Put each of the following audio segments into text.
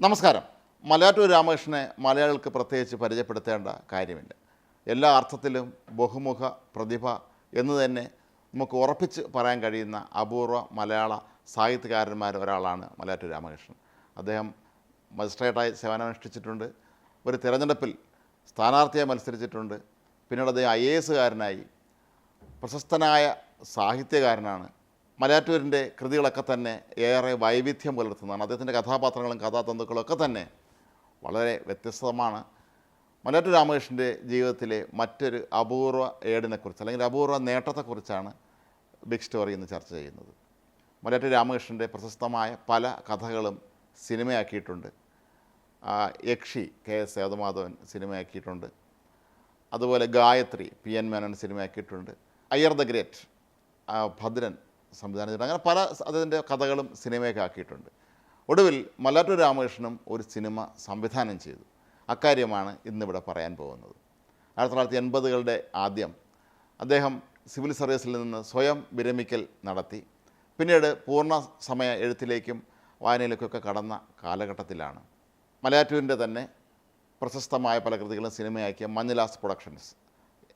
നമസ്കാരം. മലയാറ്റൂർ രാമകൃഷ്ണനെ മലയാളികൾക്ക് പ്രത്യേകിച്ച് പരിചയപ്പെടുത്തേണ്ട കാര്യമില്ല. എല്ലാ അർത്ഥത്തിലും ബഹുമുഖ പ്രതിഭ എന്ന് തന്നെ നമുക്ക് ഉറപ്പിച്ച് പറയാൻ കഴിയുന്ന അപൂർവ മലയാള സാഹിത്യകാരന്മാർ ഒരാളാണ് മലയാറ്റൂർ രാമകൃഷ്ണൻ. അദ്ദേഹം മജിസ്ട്രേറ്റായി സേവനമനുഷ്ഠിച്ചിട്ടുണ്ട് ഒരു തിരഞ്ഞെടുപ്പിൽ സ്ഥാനാർത്ഥിയായി മത്സരിച്ചിട്ടുണ്ട് പിന്നീട് അദ്ദേഹം ഐ എ എസുകാരനായി പ്രശസ്തനായ സാഹിത്യകാരനാണ് മലയാറ്റൂരിന്റെ കൃതികളൊക്കെ തന്നെ ഏറെ വൈവിധ്യം പുലർത്തുന്നതാണ്. അദ്ദേഹത്തിന്റെ കഥാപാത്രങ്ങളും കഥാതന്തുക്കളും ഒക്കെ തന്നെ വളരെ വ്യത്യസ്തമാണ്. മലയാറ്റൂർ രാമകൃഷ്ണന്റെ ജീവിതത്തിലെ മറ്റൊരു അപൂർവ ഏടിനെക്കുറിച്ച് അല്ലെങ്കിൽ അപൂർവ നേട്ടത്തെക്കുറിച്ചാണ് ബിഗ് സ്റ്റോറി ഇന്ന് ചർച്ച ചെയ്യുന്നത്. മലയാറ്റൂർ രാമകൃഷ്ണന്റെ പ്രശസ്തമായ പല കഥകളും സിനിമയാക്കിയിട്ടുണ്ട്. യക്ഷി കെ എസ് സേതുമാധവൻ സിനിമയാക്കിയിട്ടുണ്ട്. അതുപോലെ ഗായത്രി പി എൻ മേനോൻ സിനിമയാക്കിയിട്ടുണ്ട്. അയ്യർ ദ ഗ്രേറ്റ് ഭദ്രൻ സംവിധാനം ചെയ്തിട്ടുണ്ട്. അങ്ങനെ പല അദ്ദേഹത്തിന്റെ കഥകളും സിനിമയൊക്കെ ആക്കിയിട്ടുണ്ട്. ഒടുവിൽ മല്ലാറ്റൂർ രാമകൃഷ്ണനും ഒരു സിനിമ സംവിധാനം ചെയ്തു. അക്കാര്യമാണ് ഇന്നിവിടെ പറയാൻ പോകുന്നത്. ആയിരത്തി തൊള്ളായിരത്തി എൺപതുകളുടെ ആദ്യം അദ്ദേഹം സിവിൽ സർവീസിൽ നിന്ന് സ്വയം വിരമിക്കൽ നടത്തി. പിന്നീട് പൂർണ സമയ എഴുത്തിലേക്കും വായനയിലേക്കൊക്കെ കടന്ന കാലഘട്ടത്തിലാണ്. മലയാറ്റൂരിന്റെ തന്നെ പ്രശസ്തമായ പല കൃതികളും സിനിമയാക്കിയ മഞ്ഞുലാസ് പ്രൊഡക്ഷൻസ്.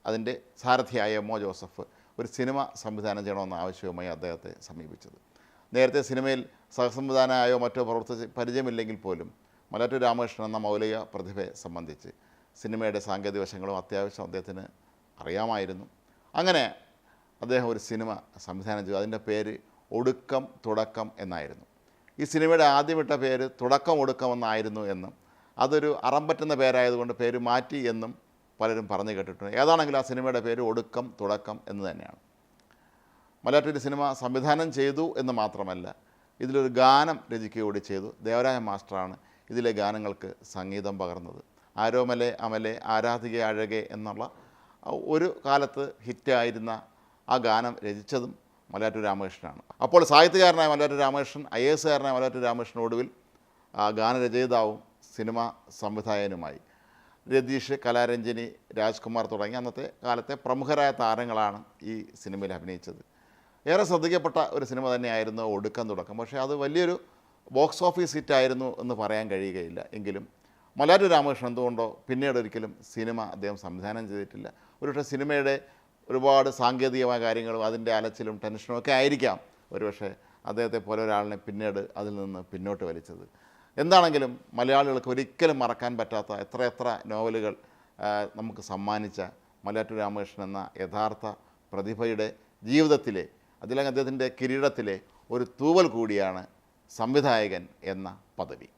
അതിന്റെ സാരഥിയായ ഒ ജോസഫ് ഒരു സിനിമ സംവിധാനം ചെയ്യണമെന്ന ആവശ്യവുമായി അദ്ദേഹത്തെ സമീപിച്ചത്. നേരത്തെ സിനിമയിൽ സഹസംവിധാനമായോ മറ്റോ പ്രവർത്തിച്ച് പരിചയമില്ലെങ്കിൽ പോലും മലയാറ്റൂർ രാമകൃഷ്ണൻ എന്ന മൗലിക പ്രതിഭയെ സംബന്ധിച്ച് സിനിമയുടെ സാങ്കേതിക വശങ്ങളും അത്യാവശ്യം അദ്ദേഹത്തിന് അറിയാമായിരുന്നു. അങ്ങനെ അദ്ദേഹം ഒരു സിനിമ സംവിധാനം ചെയ്തു. അതിന്റെ പേര് ഒടുക്കം തുടക്കം എന്നായിരുന്നു. ഈ സിനിമയുടെ ആദ്യമിട്ട പേര് തുടക്കം ഒടുക്കം എന്നായിരുന്നു എന്നും അതൊരു അറം പറ്റുന്ന പേരായതുകൊണ്ട് പേര് മാറ്റി എന്നും പലരും പറഞ്ഞു കേട്ടിട്ടുണ്ട്. ഏതാണെങ്കിലും ആ സിനിമയുടെ പേര് ഒടുക്കം തുടക്കം എന്ന് തന്നെയാണ്. മലയാറ്റൂർ സിനിമ സംവിധാനം ചെയ്തു എന്ന് മാത്രമല്ല ഇതിലൊരു ഗാനം രചിക്കുകയോടി ചെയ്തു. ദേവരായ മാസ്റ്ററാണ് ഇതിലെ ഗാനങ്ങൾക്ക് സംഗീതം പകർന്നത്. ആരോമലെ അമലെ ആരാധിക അഴകെ എന്നുള്ള ഒരു കാലത്ത് ഹിറ്റായിരുന്ന ആ ഗാനം രചിച്ചതും മലയാറ്റൂർ രാമകൃഷ്ണനാണ്. അപ്പോൾ സാഹിത്യകാരനായ മലയാറ്റൂർ രാമകൃഷ്ണൻ ഐ എസുകാരനായ മലയാറ്റൂർ രാമകൃഷ്ണൻ ഒടുവിൽ ഗാനരചയിതാവും സിനിമ സംവിധായകനുമായി. രതീഷ് കലാരഞ്ജനി രാജ്കുമാർ തുടങ്ങി അന്നത്തെ കാലത്തെ പ്രമുഖരായ താരങ്ങളാണ് ഈ സിനിമയിൽ അഭിനയിച്ചത്. ഏറെ ശ്രദ്ധിക്കപ്പെട്ട ഒരു സിനിമ തന്നെയായിരുന്നു ഒടുക്കം തുടക്കം. പക്ഷേ അത് വലിയൊരു ബോക്സ് ഓഫീസ് ഹിറ്റായിരുന്നു എന്ന് പറയാൻ കഴിയുകയില്ല. എങ്കിലും മലയാറ്റൂർ രാമകൃഷ്ണൻ എന്തുകൊണ്ടോ പിന്നീട് ഒരിക്കലും സിനിമ അദ്ദേഹം സംവിധാനം ചെയ്തിട്ടില്ല. ഒരുപക്ഷെ സിനിമയുടെ ഒരുപാട് സാങ്കേതികമായ കാര്യങ്ങളും അതിന്റെ അലച്ചിലും ടെൻഷനും ഒക്കെ ആയിരിക്കാം ഒരുപക്ഷെ അദ്ദേഹത്തെ പോലെ ഒരാളിനെ പിന്നീട് അതിൽ നിന്ന് പിന്നോട്ട് വലിച്ചത്. എന്താണെങ്കിലും മലയാളികൾക്ക് ഒരിക്കലും മറക്കാൻ പറ്റാത്ത എത്രയെത്ര എത്ര നോവലുകൾ നമുക്ക് സമ്മാനിച്ച മലയാറ്റൂർ രാമകൃഷ്ണൻ എന്ന യഥാർത്ഥ പ്രതിഭയുടെ ജീവിതത്തിലെ അതിലങ്ങ് അദ്ദേഹത്തിന്റെ കിരീടത്തിലെ ഒരു തൂവൽ കൂടിയാണ് സംവിധായകൻ എന്ന പദവി.